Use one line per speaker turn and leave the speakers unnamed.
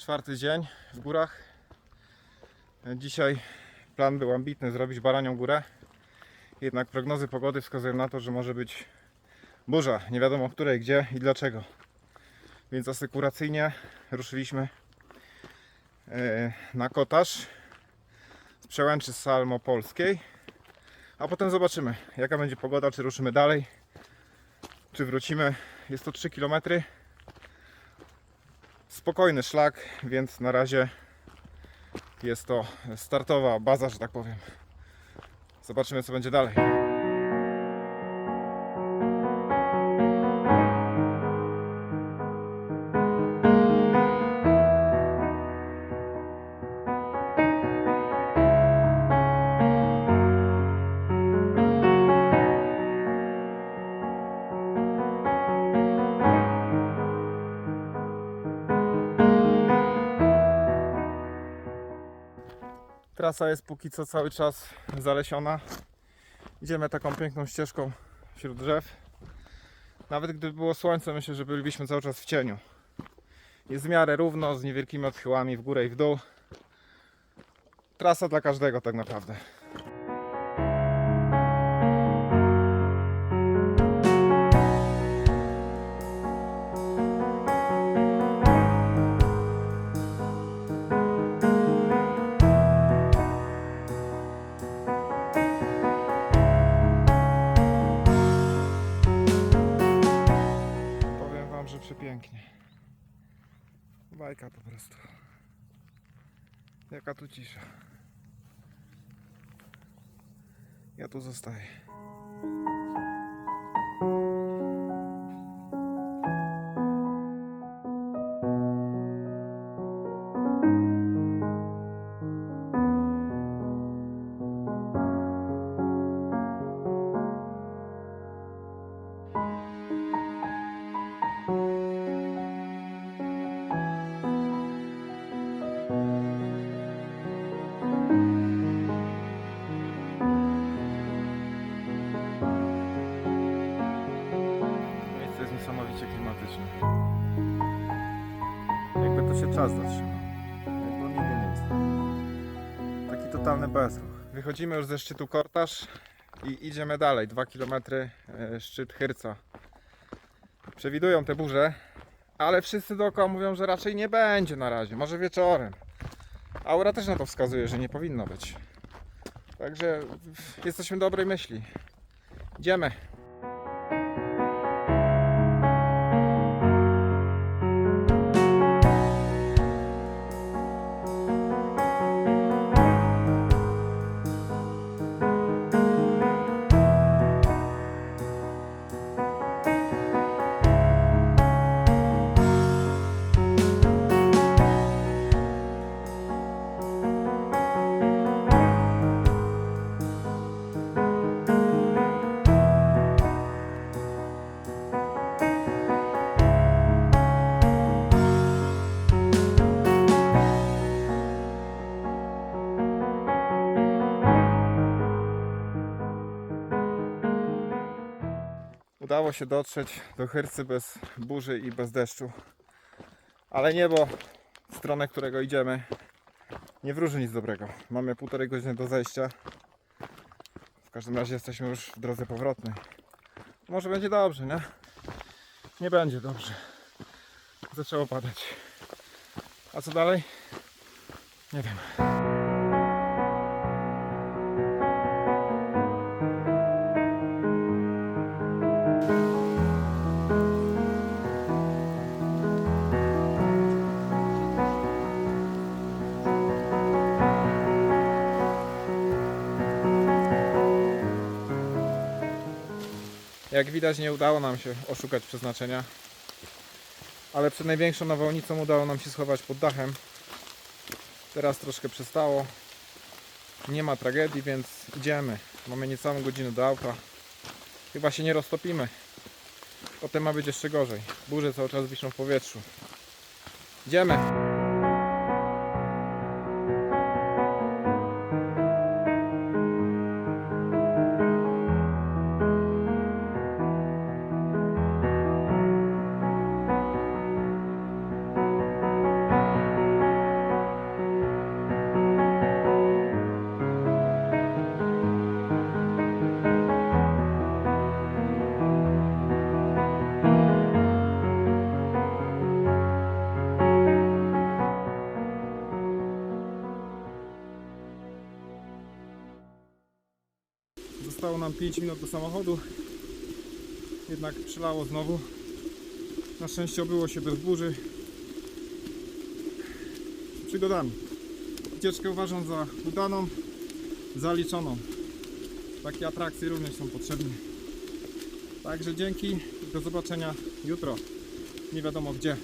czwarty dzień w górach. Dzisiaj plan był ambitny, zrobić baranią górę. Jednak prognozy pogody wskazują na to, że może być burza. Nie wiadomo której, gdzie i dlaczego. Więc asekuracyjnie ruszyliśmy e, na kotarz z przełęczy Salmopolskiej. A potem zobaczymy, jaka będzie pogoda, czy ruszymy dalej, czy wrócimy. Jest to 3 km. Spokojny szlak, więc na razie jest to startowa baza, że tak powiem. Zobaczymy, co będzie dalej. Trasa jest póki co cały czas zalesiona. Idziemy taką piękną ścieżką wśród drzew. Nawet gdyby było słońce, myślę, że bylibyśmy cały czas w cieniu. Jest w miarę równo, z niewielkimi odchyłami w górę i w dół. Trasa dla każdego tak naprawdę. Przepięknie. Bajka po prostu. Jaka tu cisza. Ja tu zostaję. Się czas zatrzymał. Jakby on nigdy nie jest. Taki totalny bezruch. Wychodzimy już ze szczytu Kortaż i idziemy dalej. 2 km e, szczyt Hyrca. Przewidują te burze, ale wszyscy dookoła mówią, że raczej nie będzie na razie. Może wieczorem. Aura też na to wskazuje, że nie powinno być. Także jesteśmy dobrej myśli. Idziemy. Udało się dotrzeć do Hyrcy bez burzy i bez deszczu. Ale niebo, w stronę którego idziemy, nie wróży nic dobrego. Mamy półtorej godziny do zejścia. W każdym razie jesteśmy już w drodze powrotnej. Może będzie dobrze, nie? Nie będzie dobrze. Zaczęło padać. A co dalej? Nie wiem. Jak widać nie udało nam się oszukać przeznaczenia. Ale przed największą nawałnicą udało nam się schować pod dachem. Teraz troszkę przestało. Nie ma tragedii, więc idziemy. Mamy niecałą godzinę do auta. Chyba się nie roztopimy. Potem ma być jeszcze gorzej. Burze cały czas wiszą w powietrzu. Idziemy. Nam 5 minut do samochodu. Jednak przylało znowu. Na szczęście obyło się bez burzy. Przygodami. Wycieczkę uważam za udaną, zaliczoną. Takie atrakcje również są potrzebne. Także dzięki i do zobaczenia jutro. Nie wiadomo gdzie.